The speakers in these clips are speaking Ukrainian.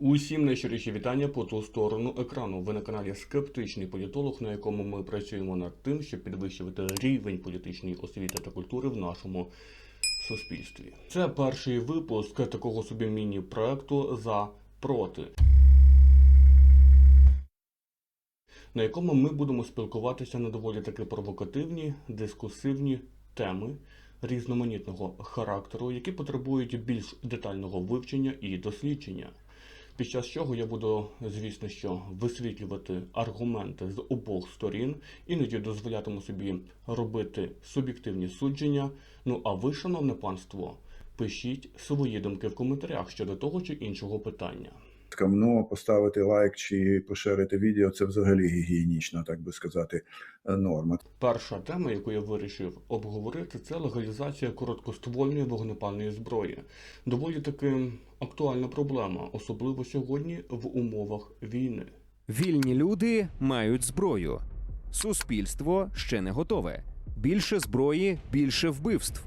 Усім найщиріші вітання по ту сторону екрану. Ви на каналі Скептичний політолог, на якому ми працюємо над тим, щоб підвищувати рівень політичної освіти та культури в нашому суспільстві. Це перший випуск такого собі міні-проекту за проти. на якому ми будемо спілкуватися на доволі таки провокативні, дискусивні теми різноманітного характеру, які потребують більш детального вивчення і дослідження. Під час чого я буду, звісно, що висвітлювати аргументи з обох сторін, іноді дозволятиму собі робити суб'єктивні судження. Ну а ви, шановне панство, пишіть свої думки в коментарях щодо того чи іншого питання. Камно поставити лайк чи поширити відео це взагалі гігієнічна, так би сказати, е, норма. Перша тема, яку я вирішив обговорити, це легалізація короткоствольної вогнепальної зброї. Доволі таки актуальна проблема, особливо сьогодні в умовах війни. Вільні люди мають зброю. Суспільство ще не готове. Більше зброї, більше вбивств.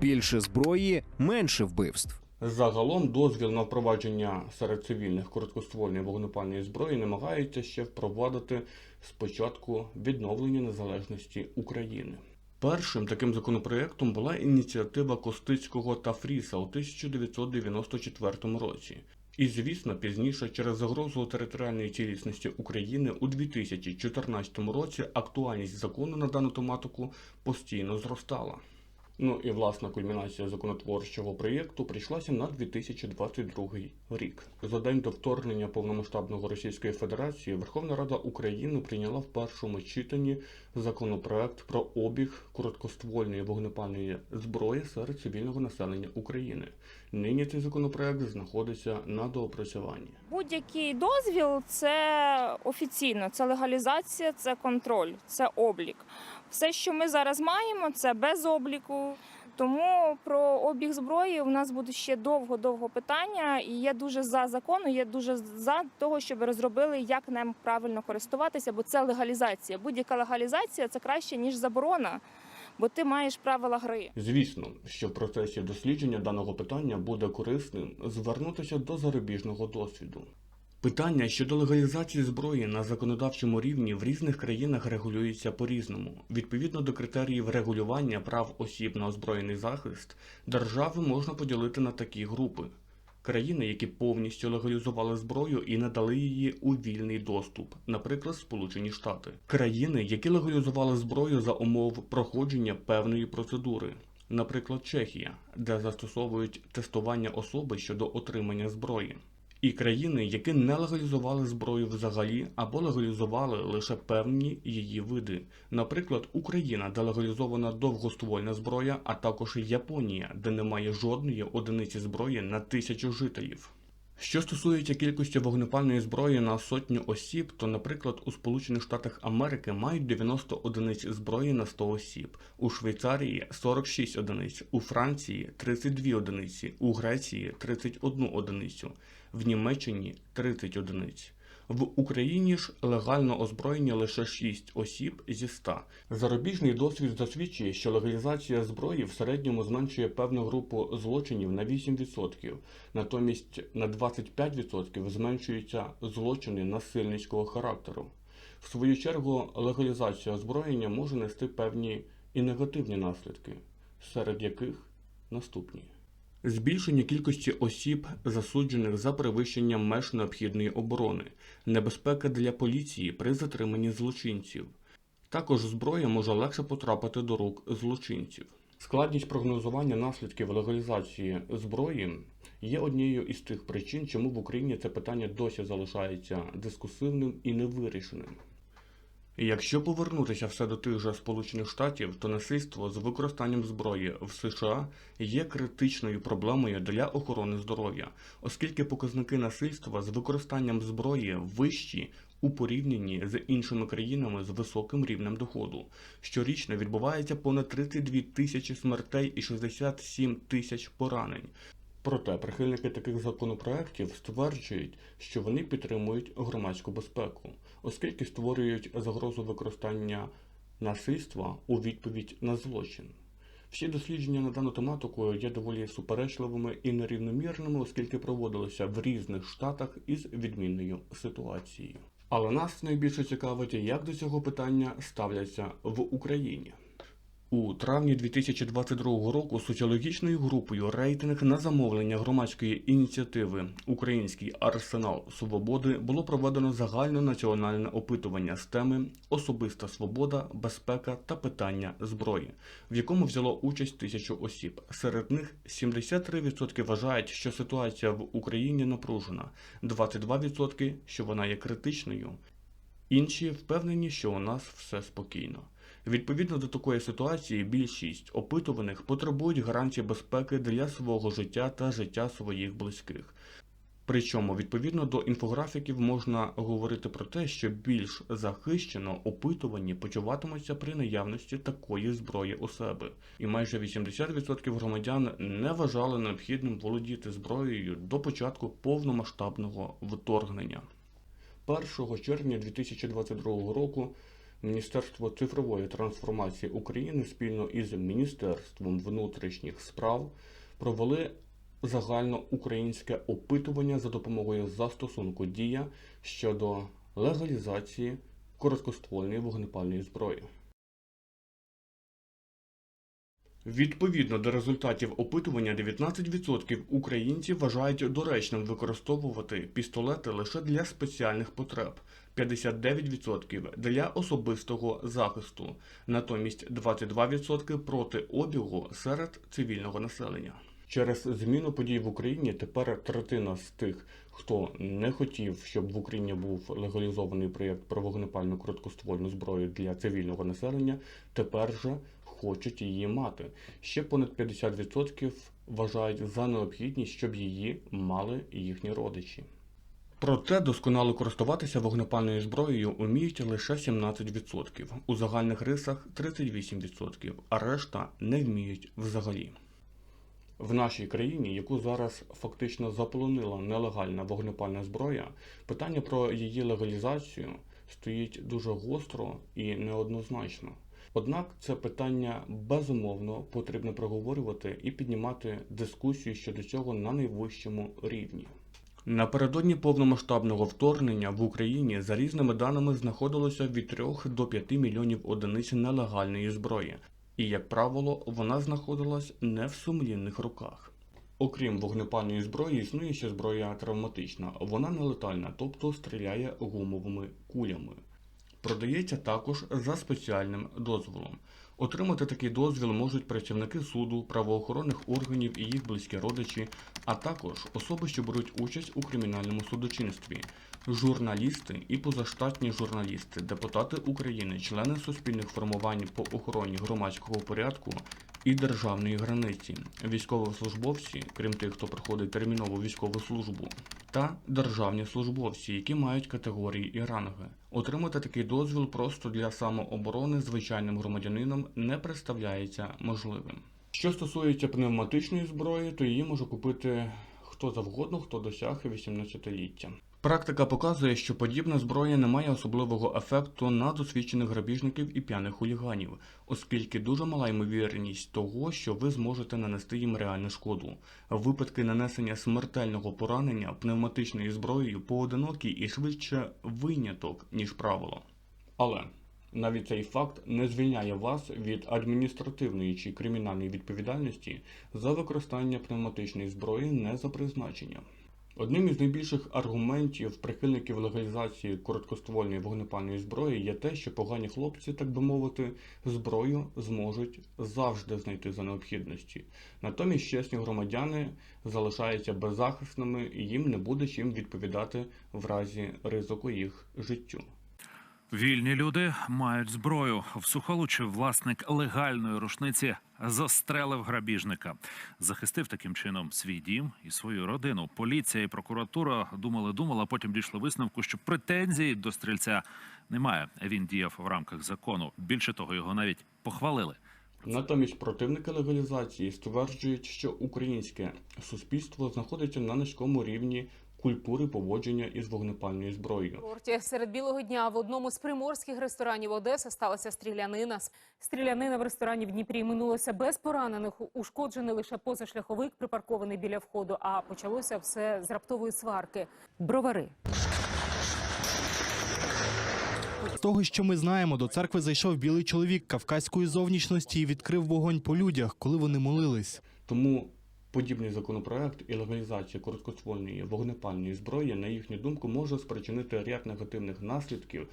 Більше зброї, менше вбивств. Загалом дозвіл на впровадження серед цивільних короткоствольної вогнепальної зброї намагаються ще впровадити з початку відновлення незалежності України. Першим таким законопроєктом була ініціатива Костицького та Фріса у 1994 році. І, звісно, пізніше через загрозу територіальної цілісності України у 2014 році актуальність закону на дану тематику постійно зростала. Ну і власна кульмінація законотворчого проєкту прийшлася на 2022 рік. За день до вторгнення повномасштабного Російської Федерації Верховна Рада України прийняла в першому читанні законопроект про обіг короткоствольної вогнепальної зброї серед цивільного населення України. Нині цей законопроект знаходиться на доопрацюванні. Будь-який дозвіл це офіційно, це легалізація, це контроль, це облік. Все, що ми зараз маємо, це без обліку. Тому про обіг зброї у нас буде ще довго-довго питання, і я дуже за закону. Я дуже за того, щоб розробили, як нам правильно користуватися, бо це легалізація. Будь-яка легалізація це краще ніж заборона, бо ти маєш правила гри. Звісно, що в процесі дослідження даного питання буде корисним звернутися до зарубіжного досвіду. Питання щодо легалізації зброї на законодавчому рівні в різних країнах регулюється по-різному. Відповідно до критеріїв регулювання прав осіб на озброєний захист, держави можна поділити на такі групи: країни, які повністю легалізували зброю і надали її у вільний доступ, наприклад, Сполучені Штати, країни, які легалізували зброю за умов проходження певної процедури. Наприклад, Чехія, де застосовують тестування особи щодо отримання зброї і країни, які не легалізували зброю взагалі або легалізували лише певні її види. Наприклад, Україна, де легалізована довгоствольна зброя, а також Японія, де немає жодної одиниці зброї на тисячу жителів. Що стосується кількості вогнепальної зброї на сотню осіб, то, наприклад, у Сполучених Штатах Америки мають 90 одиниць зброї на 100 осіб, у Швейцарії 46 одиниць, у Франції 32 одиниці, у Греції 31 одиницю, в Німеччині 30 одиниць. В Україні ж легально озброєні лише 6 осіб зі 100. Зарубіжний досвід засвідчує, що легалізація зброї в середньому зменшує певну групу злочинів на 8%, натомість на 25% зменшуються злочини насильницького характеру. В свою чергу, легалізація озброєння може нести певні і негативні наслідки, серед яких наступні. Збільшення кількості осіб, засуджених за перевищення меж необхідної оборони, небезпека для поліції при затриманні злочинців. Також зброя може легше потрапити до рук злочинців. Складність прогнозування наслідків легалізації зброї є однією із тих причин, чому в Україні це питання досі залишається дискусивним і невирішеним. Якщо повернутися все до тих же Сполучених Штатів, то насильство з використанням зброї в США є критичною проблемою для охорони здоров'я, оскільки показники насильства з використанням зброї вищі у порівнянні з іншими країнами з високим рівнем доходу. Щорічно відбувається понад 32 тисячі смертей і 67 тисяч поранень. Проте прихильники таких законопроєктів стверджують, що вони підтримують громадську безпеку, оскільки створюють загрозу використання насильства у відповідь на злочин. Всі дослідження на дану тематику є доволі суперечливими і нерівномірними, оскільки проводилися в різних штатах із відмінною ситуацією. Але нас найбільше цікавить, як до цього питання ставляться в Україні. У травні 2022 року соціологічною групою рейтинг на замовлення громадської ініціативи Український арсенал свободи було проведено загальнонаціональне опитування з теми Особиста свобода, безпека та питання зброї, в якому взяло участь тисячу осіб. Серед них 73% вважають, що ситуація в Україні напружена, 22% що вона є критичною. Інші впевнені, що у нас все спокійно. Відповідно до такої ситуації, більшість опитуваних потребують гарантії безпеки для свого життя та життя своїх близьких. Причому, відповідно до інфографіків, можна говорити про те, що більш захищено опитувані почуватимуться при наявності такої зброї у себе, і майже 80% громадян не вважали необхідним володіти зброєю до початку повномасштабного вторгнення. 1 червня 2022 року Міністерство цифрової трансформації України спільно із Міністерством внутрішніх справ провели загальноукраїнське опитування за допомогою застосунку Дія щодо легалізації короткоствольної вогнепальної зброї. Відповідно до результатів опитування, 19% українців вважають доречним використовувати пістолети лише для спеціальних потреб, 59% для особистого захисту, натомість 22% проти обігу серед цивільного населення. Через зміну подій в Україні тепер третина з тих, хто не хотів, щоб в Україні був легалізований проєкт про вогнепальну короткоствольну зброю для цивільного населення, тепер же хочуть її мати. Ще понад 50% вважають за необхідність, щоб її мали їхні родичі. Проте досконало користуватися вогнепальною зброєю уміють лише 17%, у загальних рисах 38%, а решта не вміють взагалі. В нашій країні, яку зараз фактично заполонила нелегальна вогнепальна зброя, питання про її легалізацію стоїть дуже гостро і неоднозначно. Однак це питання безумовно потрібно проговорювати і піднімати дискусію щодо цього на найвищому рівні. Напередодні повномасштабного вторгнення в Україні за різними даними знаходилося від 3 до 5 мільйонів одиниць нелегальної зброї, і, як правило, вона знаходилась не в сумлінних руках. Окрім вогнепальної зброї, існує ще зброя травматична. Вона нелетальна, тобто стріляє гумовими кулями. Продається також за спеціальним дозволом. Отримати такий дозвіл можуть працівники суду, правоохоронних органів і їх близькі родичі, а також особи, що беруть участь у кримінальному судочинстві, журналісти і позаштатні журналісти, депутати України, члени суспільних формувань по охороні громадського порядку і державної границі, військовослужбовці, крім тих, хто проходить термінову військову службу, та державні службовці, які мають категорії і ранги. Отримати такий дозвіл просто для самооборони звичайним громадянином не представляється можливим. Що стосується пневматичної зброї, то її може купити хто завгодно, хто досяг 18-ліття. Практика показує, що подібна зброя не має особливого ефекту на досвідчених грабіжників і п'яних хуліганів, оскільки дуже мала ймовірність того, що ви зможете нанести їм реальну шкоду. Випадки нанесення смертельного поранення пневматичною зброєю поодинокі і швидше виняток, ніж правило. Але навіть цей факт не звільняє вас від адміністративної чи кримінальної відповідальності за використання пневматичної зброї не за призначенням. Одним із найбільших аргументів прихильників легалізації короткоствольної вогнепальної зброї є те, що погані хлопці, так би мовити, зброю зможуть завжди знайти за необхідності. Натомість чесні громадяни залишаються беззахисними і їм не буде чим відповідати в разі ризику їх життю. Вільні люди мають зброю. В Сухолучі власник легальної рушниці застрелив грабіжника, захистив таким чином свій дім і свою родину. Поліція і прокуратура думали, думали, а потім дійшли висновку, що претензій до стрільця немає. Він діяв в рамках закону. Більше того, його навіть похвалили. Натомість противники легалізації стверджують, що українське суспільство знаходиться на низькому рівні культури поводження із вогнепальною зброєю. Серед білого дня в одному з приморських ресторанів Одеси сталася стрілянина. Стрілянина в ресторані в Дніпрі минулося без поранених. Ушкоджений лише позашляховик, припаркований біля входу. А почалося все з раптової сварки. Бровари. З того, що ми знаємо, до церкви зайшов білий чоловік кавказької зовнішності і відкрив вогонь по людях, коли вони молились. Тому подібний законопроект і легалізація короткоствольної вогнепальної зброї, на їхню думку, може спричинити ряд негативних наслідків,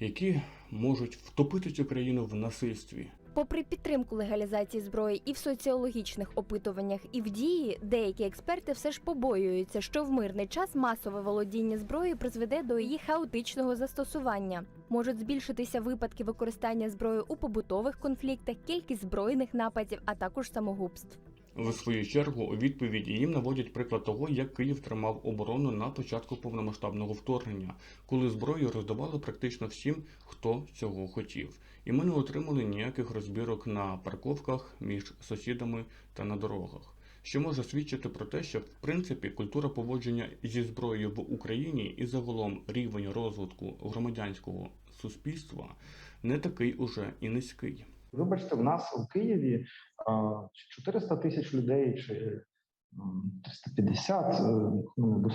які можуть втопити цю країну в насильстві. Попри підтримку легалізації зброї і в соціологічних опитуваннях, і в дії, деякі експерти все ж побоюються, що в мирний час масове володіння зброєю призведе до її хаотичного застосування. Можуть збільшитися випадки використання зброї у побутових конфліктах, кількість збройних нападів, а також самогубств. В свою чергу, у відповіді їм наводять приклад того, як Київ тримав оборону на початку повномасштабного вторгнення, коли зброю роздавали практично всім, хто цього хотів. І ми не отримали ніяких розбірок на парковках між сусідами та на дорогах. Що може свідчити про те, що в принципі культура поводження зі зброєю в Україні і загалом рівень розвитку громадянського суспільства не такий уже і низький. Вибачте, в нас у Києві 400 тисяч людей чи 350, е, ну,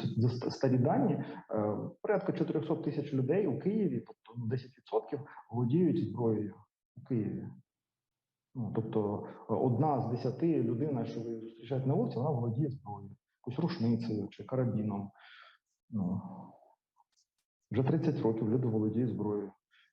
старі дані. е, Порядка 400 тисяч людей у Києві, тобто ну, 10% володіють зброєю у Києві. Ну, тобто одна з десяти людина, що ви зустрічаєте на вулиці, вона володіє зброєю, якоюсь рушницею чи карабіном. Ну, вже 30 років люди володіють зброєю.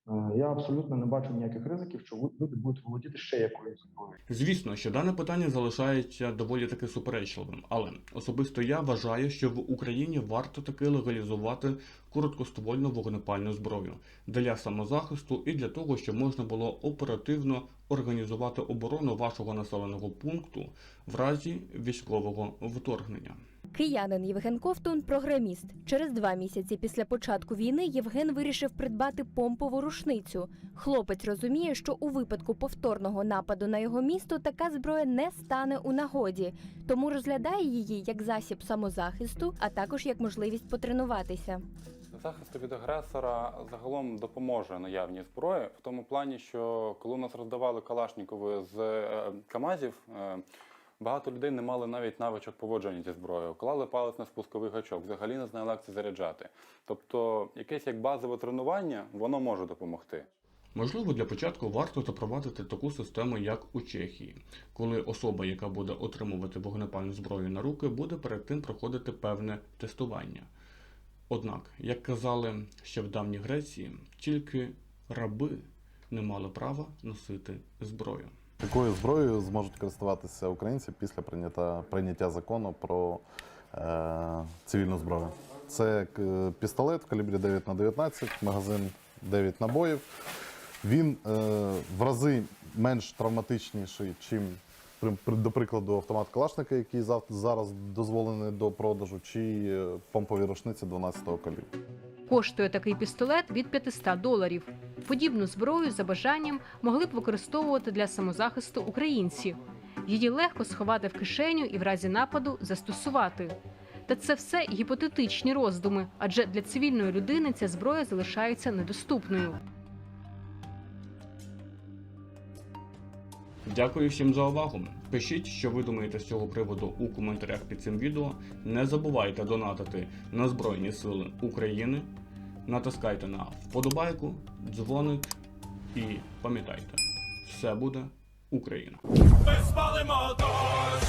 Е, Я абсолютно не бачу ніяких ризиків, що люди будуть володіти ще якоюсь зброєю. Звісно, що дане питання залишається доволі таки суперечливим, але особисто я вважаю, що в Україні варто таки легалізувати короткоствольну вогнепальну зброю для самозахисту і для того, щоб можна було оперативно організувати оборону вашого населеного пункту в разі військового вторгнення. Киянин Євген Ковтун програміст. Через два місяці після початку війни Євген вирішив придбати помпову рушницю. Хлопець розуміє, що у випадку повторного нападу на його місто така зброя не стане у нагоді, тому розглядає її як засіб самозахисту, а також як можливість потренуватися. Захисту від агресора загалом допоможе наявність зброї в тому плані, що коли у нас роздавали Калашнікови з е, Камазів, е, багато людей не мали навіть навичок поводження зі зброєю. Клали палець на спусковий гачок, взагалі не знали, як це заряджати. Тобто, якесь як базове тренування, воно може допомогти. Можливо, для початку варто запровадити таку систему, як у Чехії, коли особа, яка буде отримувати вогнепальну зброю на руки, буде перед тим проходити певне тестування. Однак, як казали ще в давній Греції, тільки раби не мали права носити зброю. Якою зброєю зможуть користуватися українці після прийняття, прийняття закону про е, цивільну зброю? Це е, пістолет в калібрі 9 на 19, магазин 9 набоїв. Він е, в рази менш травматичніший, чим, до прикладу, автомат Калашника, який зараз дозволений до продажу, чи е, помпові рушниці 12-го калібру. Коштує такий пістолет від 500 доларів. Подібну зброю за бажанням могли б використовувати для самозахисту українці. Її легко сховати в кишеню і в разі нападу застосувати. Та це все гіпотетичні роздуми, адже для цивільної людини ця зброя залишається недоступною. Дякую всім за увагу. Пишіть, що ви думаєте з цього приводу у коментарях під цим відео. Не забувайте донатити на Збройні Сили України. Натискайте на вподобайку, дзвоник і пам'ятайте, все буде Україна! Ми спалимо дощ,